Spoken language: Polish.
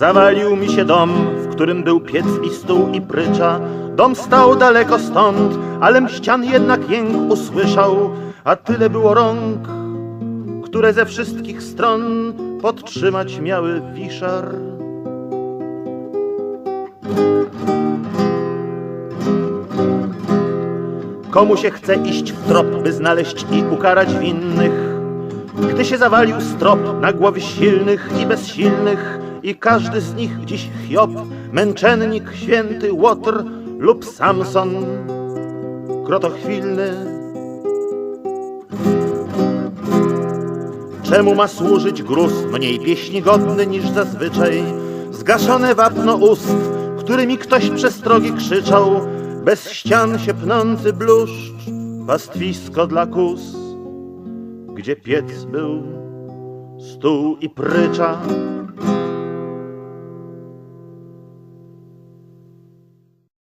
Zawalił mi się dom, w którym był piec i stół i prycza. Dom stał daleko stąd, ale ścian jednak jęk usłyszał, a tyle było rąk, które ze wszystkich stron podtrzymać miały wiszar. Komu się chce iść w trop, by znaleźć i ukarać winnych, gdy się zawalił strop na głowy silnych i bezsilnych i każdy z nich dziś Hiob, męczennik, święty Łotr lub Samson, krotochwilny. Czemu ma służyć gruz mniej pieśni godny niż zazwyczaj? Zgaszone wapno ust, którymi ktoś przestrogi krzyczał, bez ścian się pnący bluszcz, pastwisko dla kus, gdzie piec był, stół i prycza.